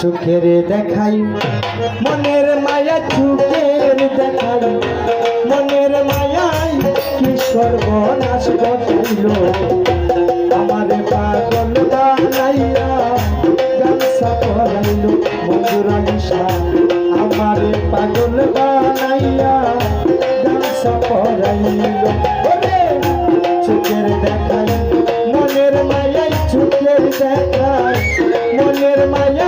চোখের দেখাই, মনের মায়া চোখের দেখাই, মনের মায়াই কি সর্বনাশ ঘটাইল আমার পাগল বানাইয়া গামছা পরাইল নিশা আমার পাগল বানাইয়া গামছা পরাইল। চোখের দেখাই, মনের মায়াই চোখের দেখাই, মনের মায়াই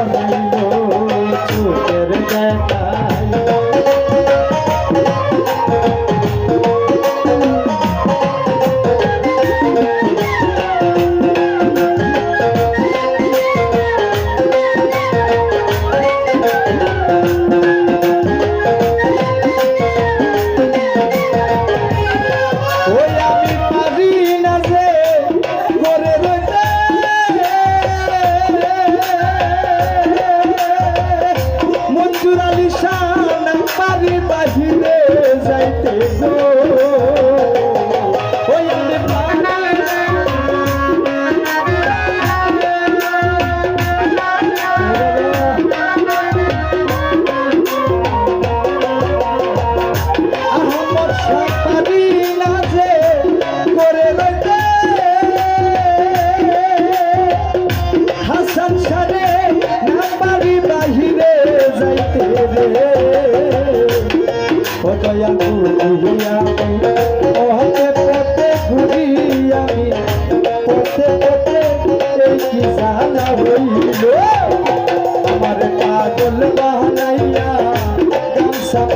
beleza e.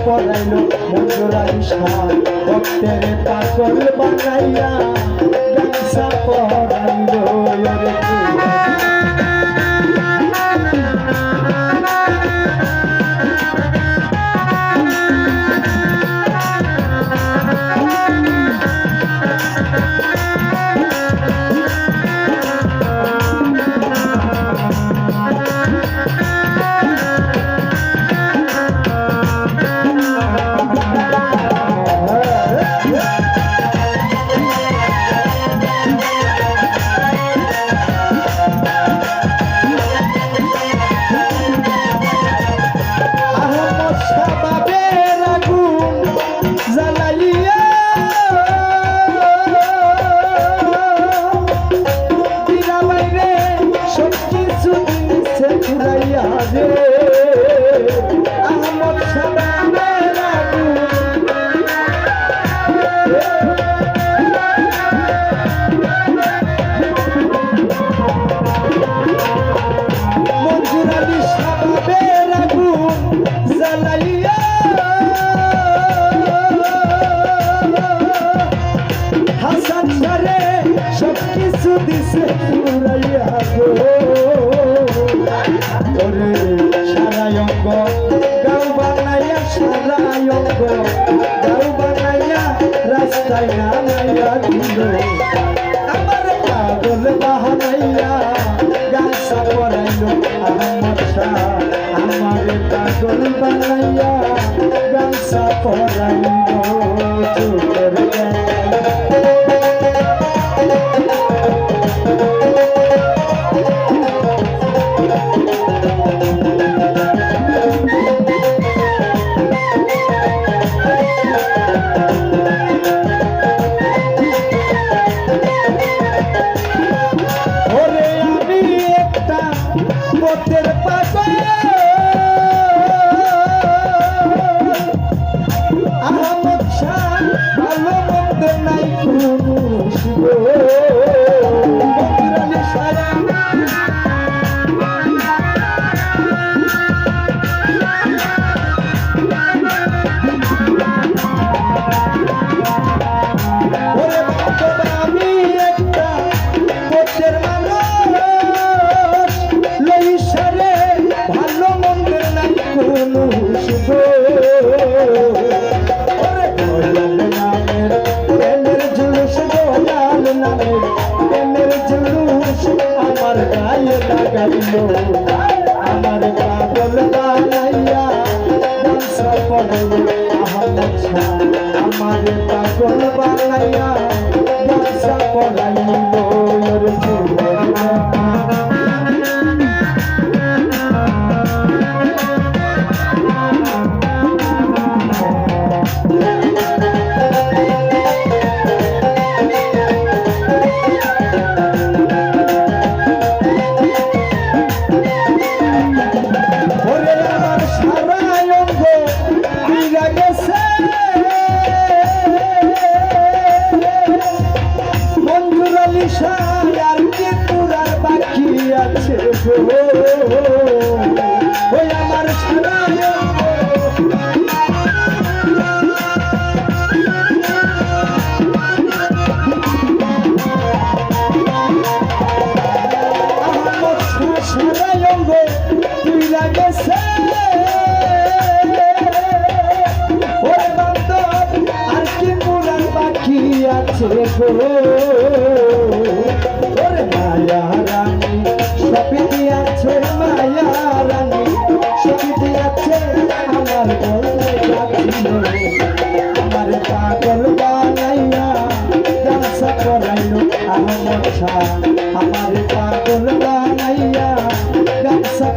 পরাইল মঞ্জুরা নিশা ভক্তের পাগল বানাইয়া গামছা মঞ্জুর আলী শাবাবের আগুন জ্বালাইয়া হাসান সারে রাস্তায় নামাইয়া দিল আমার পাগল বাহানাইয়া গাছা পরাইল আহমদ আমার পাগল বানাইয়া গাছা পরাইল 对不对？প্রেমের জুলুস আমার গায়ে লাগাইলো আমার পাগল বানাইয়া সপন আমার পাগল বানাইয়া আমার পাগল বানাইয়া গামছা